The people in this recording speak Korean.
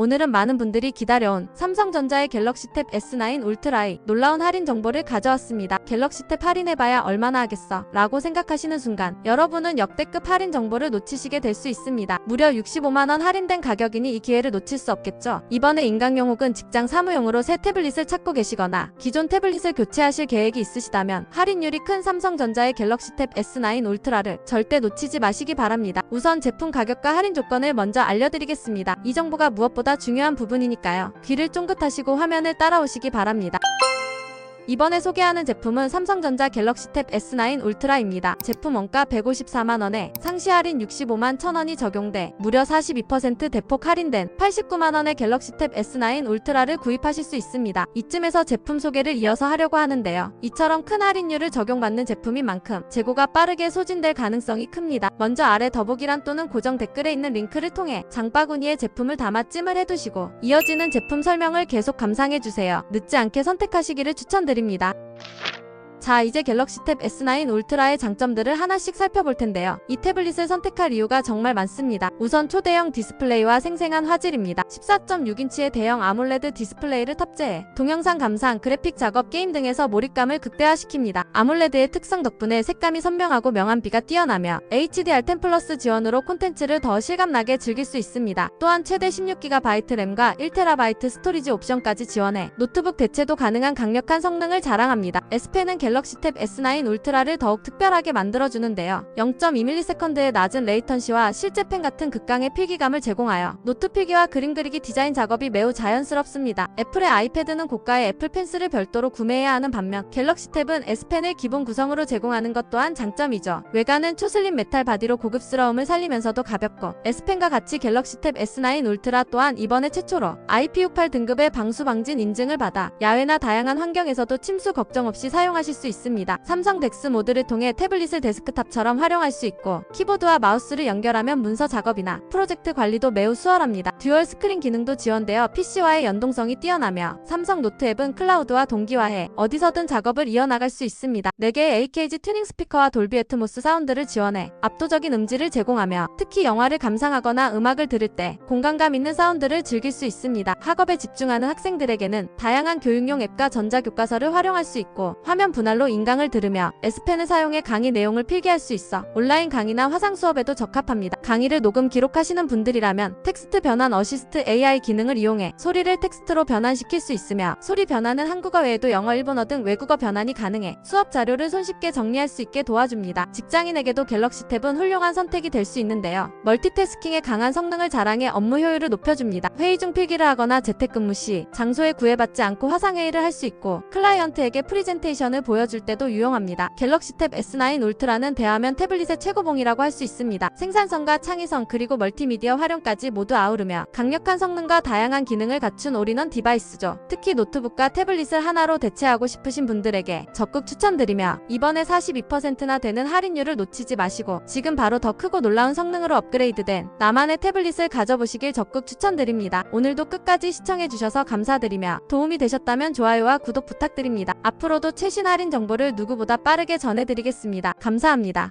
오늘은 많은 분들이 기다려온 삼성전자의 갤럭시 탭 S9 울트라의 놀라운 할인 정보를 가져왔습니다. 갤럭시 탭 할인해봐야 얼마나 하겠어 라고 생각하시는 순간 여러분은 역대급 할인 정보를 놓치시게 될 수 있습니다. 무려 65만원 할인된 가격이니 이 기회를 놓칠 수 없겠죠. 이번에 인강용 혹은 직장 사무용으로 새 태블릿을 찾고 계시거나 기존 태블릿을 교체하실 계획이 있으시다면 할인율이 큰 삼성전자의 갤럭시 탭 S9 울트라를 절대 놓치지 마시기 바랍니다. 우선 제품 가격과 할인 조건을 먼저 알려드리겠습니다. 이 정보가 무엇보다 중요한 부분이니까요. 귀를 쫑긋하시고 화면을 따라오시기 바랍니다. 이번에 소개하는 제품은 삼성전자 갤럭시 탭 S9 울트라입니다. 제품 원가 154만원에 상시 할인 65만 1000원이 적용돼 무려 42% 대폭 할인된 89만원의 갤럭시 탭 S9 울트라를 구입하실 수 있습니다. 이쯤에서 제품 소개를 이어서 하려고 하는데요. 이처럼 큰 할인율을 적용받는 제품인 만큼 재고가 빠르게 소진될 가능성이 큽니다. 먼저 아래 더보기란 또는 고정 댓글에 있는 링크를 통해 장바구니에 제품을 담아 찜을 해두시고 이어지는 제품 설명을 계속 감상해주세요. 늦지 않게 선택하시기를 추천드립니다. 부탁드립니다. 자, 이제 갤럭시 탭 S9 울트라의 장점들을 하나씩 살펴볼 텐데요. 이 태블릿을 선택할 이유가 정말 많습니다. 우선 초대형 디스플레이와 생생한 화질입니다. 14.6인치의 대형 아몰레드 디스플레이를 탑재해 동영상 감상, 그래픽 작업, 게임 등에서 몰입감을 극대화시킵니다. 아몰레드의 특성 덕분에 색감이 선명하고 명암비가 뛰어나며 HDR10 플러스 지원으로 콘텐츠를 더 실감나게 즐길 수 있습니다. 또한 최대 16GB 램과 1TB 스토리지 옵션까지 지원해 노트북 대체도 가능한 강력한 성능을 자랑합니다. S펜은 갤럭시 탭 S9 울트라를 더욱 특별하게 만들어주는데요. 0.2ms의 낮은 레이턴시와 실제 펜 같은 극강의 필기감을 제공하여 노트 필기와 그림 그리기 디자인 작업이 매우 자연스럽습니다. 애플의 아이패드는 고가의 애플 펜슬을 별도로 구매해야 하는 반면 갤럭시 탭은 S펜을 기본 구성으로 제공하는 것 또한 장점이죠. 외관은 초슬림 메탈 바디로 고급스러움을 살리면서도 가볍고 S펜과 같이 갤럭시 탭 S9 울트라 또한 이번에 최초로 IP68 등급의 방수 방진 인증을 받아 야외나 다양한 환경에서도 침수 걱정 없이 사용하실 수 있습니다. 삼성 덱스 모드를 통해 태블릿을 데스크탑처럼 활용할 수 있고 키보드와 마우스를 연결하면 문서 작업이나 프로젝트 관리도 매우 수월합니다. 듀얼 스크린 기능도 지원되어 PC와의 연동성이 뛰어나며 삼성 노트 앱은 클라우드와 동기화해 어디서든 작업을 이어나갈 수 있습니다. 4개의 AKG 튜닝 스피커와 돌비 애트모스 사운드를 지원해 압도적인 음질을 제공하며 특히 영화를 감상하거나 음악을 들을 때 공간감 있는 사운드를 즐길 수 있습니다. 학업에 집중하는 학생들에게는 다양한 교육용 앱과 전자교과서를 활용할 수 있고 화면 분할 로 인강을 들으며 S펜을 사용해 강의 내용을 필기할 수 있어 온라인 강의나 화상 수업에도 적합합니다. 강의를 녹음 기록하시는 분들이라면 텍스트 변환 어시스트 AI 기능을 이용해 소리를 텍스트로 변환시킬 수 있으며 소리 변환은 한국어 외에도 영어, 일본어 등 외국어 변환이 가능해 수업 자료를 손쉽게 정리할 수 있게 도와줍니다. 직장인에게도 갤럭시 탭은 훌륭한 선택이 될 수 있는데요. 멀티태스킹의 강한 성능을 자랑해 업무 효율을 높여줍니다. 회의 중 필기를 하거나 재택근무 시 장소에 구애받지 않고 화상회의를 할 수 있고 클라이언트에게 프리젠테이션을 보여줄 때도 유용합니다. 갤럭시 탭 S9 울트라는 대화면 태블릿의 최고봉이라고 할 수 있습니다. 생산성과 창의성 그리고 멀티미디어 활용까지 모두 아우르며 강력한 성능과 다양한 기능을 갖춘 올인원 디바이스죠. 특히 노트북과 태블릿을 하나로 대체하고 싶으신 분들에게 적극 추천드리며 이번에 42%나 되는 할인율을 놓치지 마시고 지금 바로 더 크고 놀라운 성능으로 업그레이드된 나만의 태블릿을 가져보시길 적극 추천드립니다. 오늘도 끝까지 시청해주셔서 감사드리며 도움이 되셨다면 좋아요와 구독 부탁드립니다. 앞으로도 최신 할인 정보를 누구보다 빠르게 전해드리겠습니다. 감사합니다.